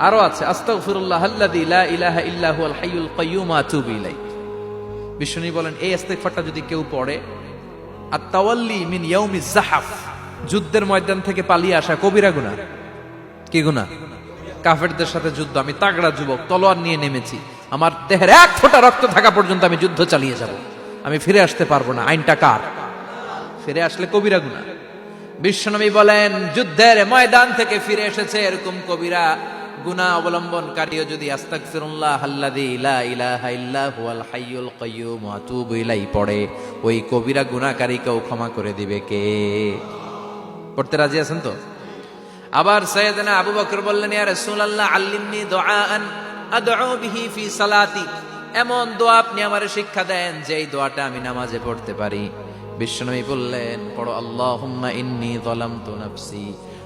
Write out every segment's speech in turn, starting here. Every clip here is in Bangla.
আরও আছে, আস্তাগফিরুল্লাহ আল্লাযী লা ইলাহা ইল্লা হুয়াল হাইয়ুল কাইয়্যুম আতুবু ইলাইহি। বিষ্ণু বলেন, এই ইস্তেগফারটা যদি কেউ পড়ে আর তাওয়াল্লি মিন ইয়াউমি জাহাফ যুদ্ধের ময়দান থেকে পালিয়ে আসা কবিরা গুনাহ। কি গুনাহ? কাফেরদের সাথে যুদ্ধ, আমি তাগড়া যুবক, তলোয়ার নিয়ে নেমেছি, আমার দেহের এক ফোঁটা রক্ত থাকা পর্যন্ত আমি যুদ্ধ চালিয়ে যাব, আমি ফিরে আসতে পারব না, আইনটা কার? ফিরে আসলে কবিরা গুনাহ। বিশ্বনবী বলেন, যুদ্ধের ময়দান থেকে ফিরে এসেছে এরকম কবিরা। গুনাহ অবলম্বনকারীও যদি আস্তাগফিরুল্লাহ আল্লাযী লা ইলাহা ইল্লা হুয়াল হাইয়ুল আতুবু ইলাইহি পড়ে, ওই কবিরা গুনাহকারীকেও ক্ষমা করে দিবে কে? পড়তে রাজি আছেন তো? আবার সৈয়দনা আবু বকর বললেন, ইয়া রাসূলুল্লাহ, আল্লিমনি দুআআন আদউ বিহি ফি সালাতি। এমন দোয়া আপনি আমারে শিক্ষা দেন, যেই দোয়াটা আমি নামাজে পড়তে পারি। বিশ্বনবী বললেন, পড়ো, আল্লাহুম্মা ইন্নী যালামতু নাফসি।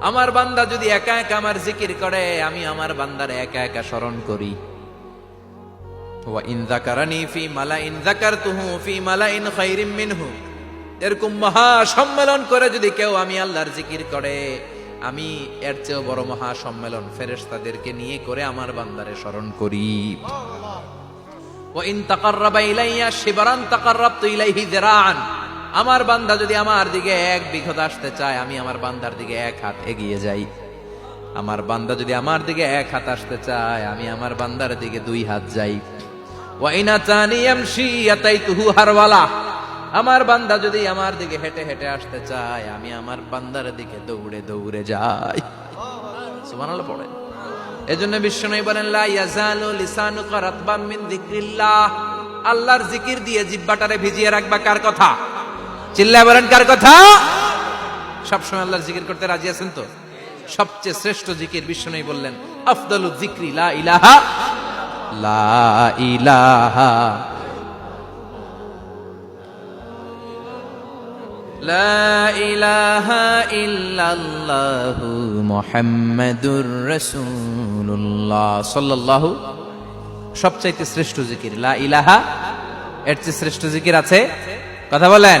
আমার বান্দা যদি একা একা আমার জিকির করে আমি আমার বান্দার একা একা স্মরণ করি। ইন এরকম মহা সম্মেলন করে যদি কেউ আমি আল্লাহর জিকির করে আমি এর চেয়েও বড় মহা সম্মেলন ফেরেশতাদেরকে নিয়ে করে আমার বান্দারে স্মরণ করি। ওয়াইন তাকাররাবা ইলাইয়া শিবরান তাকাররাবতু ইলাইহি যিরাআন। আমার বান্দা যদি আমার দিকে এক বিঘত আসতে চায়, আমি আমার বান্দার দিকে এক হাত এগিয়ে যাই। আমার বান্দা যদি আমার দিকে এক হাত আসতে চায়, আমি আমার বান্দার দিকে দুই হাত যাই। ওয়াইনা তানি ইয়ামশি ইয়াতাইতুহু হারওয়ালা। আমার বান্দা যদি আমার দিকে হেঁটে হেঁটে আসতে চায়, আমি আমার বান্দার দিকে দৌড়ে দৌড়ে যাই। সুবহানাল্লাহ পড়েন। এজন্য বিশ্বনবী বলেন, লা ইয়াজালু লিসানুকা রাতবাম মিন যিকরিল্লাহ। আল্লাহর জিকির দিয়ে জিহ্বাটারে ভিজিয়ে রাখবা কার কথা? চিল্লা বলেন কার কথা? সবসময় আল্লাহ জিকির করতে রাজি আছেন তো? সবচেয়ে শ্রেষ্ঠ জিকির বিষ্ণু বললেন, আফদল জিক্রি লা ইলাহা লা ইলাহা লা ইলাহা ইল্লাল্লাহু মুহাম্মাদুর রাসূলুল্লাহ। সাল্লাল্লাহু, সবচাইতে শ্রেষ্ঠ জিকির, লা ইলাহা, এর চেয়ে শ্রেষ্ঠ জিকির আছে? কথা বলেন।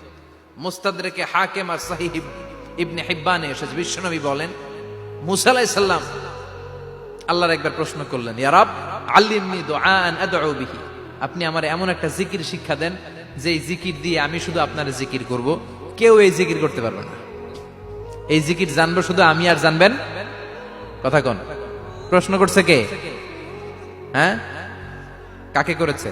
মুস্তাদরেকে হাকেম আর সাহিহ ইবনে হিব্বানে এসেছে। বিশ্বনবী বলেন, মুসা আলাইহিস সালাম আল্লাহর একবার প্রশ্ন করলেন, ইয়া রাব, আল্লিমনি আদউ বিহি। আপনি আমার এমন একটা জিকির শিক্ষা দেন যে এই জিকির দিয়ে আমি শুধু আপনার জিকির করব। কেউ এই জিকির করতে পারবে না। এই জিকির জানব শুধু আমি আর জানবেন? কথা কোন? প্রশ্ন করছে কে? হ্যাঁ? কাকে করেছে?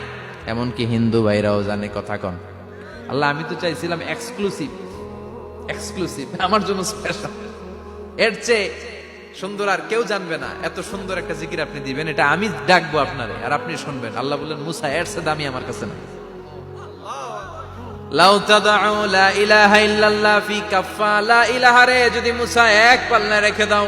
এমনকি হিন্দু ভাইরাও জানে কথা কন। আল্লাহ, আমি তো চাইছিলাম এক্সক্লুসিভ এক্সক্লুসিভ আমার জন্য স্পেশাল এর চেয়ে সুন্দর আর কেউ জানবে না, এত সুন্দর একটা জিকির আপনি দিবেন, এটা আমি ডাকবো আপনারে, আর আপনি শুনবেন। আল্লাহ বললেন, মুসা, এর চেয়ে দামি আমার কাছে না। যদি মুসা এক পাল্লায় রেখে দাও।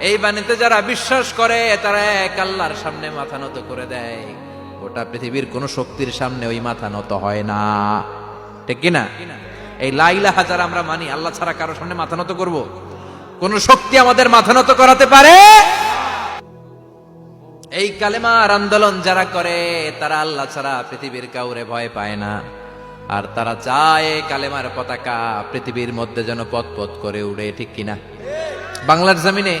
এই বাণীতে যারা বিশ্বাস করে, তারা এক আল্লাহর সামনে মাথা নত করে দেয়। গোটা পৃথিবীর কোন শক্তির সামনে ওই মাথা নত হয় না। ঠিক কিনা? এই লাইলাহা যারা আমরা মানি, আল্লাহ ছাড়া কারও সামনে মাথা নত করব? কোন শক্তি আমাদের মাথা নত করাতে পারে? এই কালেমার আন্দোলন যারা করে, তারা আল্লাহ ছাড়া পৃথিবীর কাউরে ভয় পায় না। আর তারা চায় কালেমার পতাকা পৃথিবীর মধ্যে যেন পথ পথ করে উড়ে, ঠিক কিনা? বাংলার জমিনে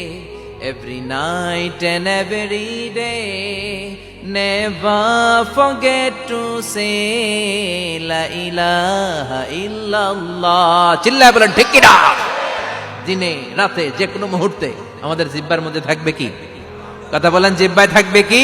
every night and every day never forget to say La ilaha illallah চিল্লায় বলেন ঠিক কিনা দিনে রাতে যে কোনো মুহূর্তে আমাদের জিব্বার মধ্যে থাকবে কি কথা বলেন জিব্বায় থাকবে কি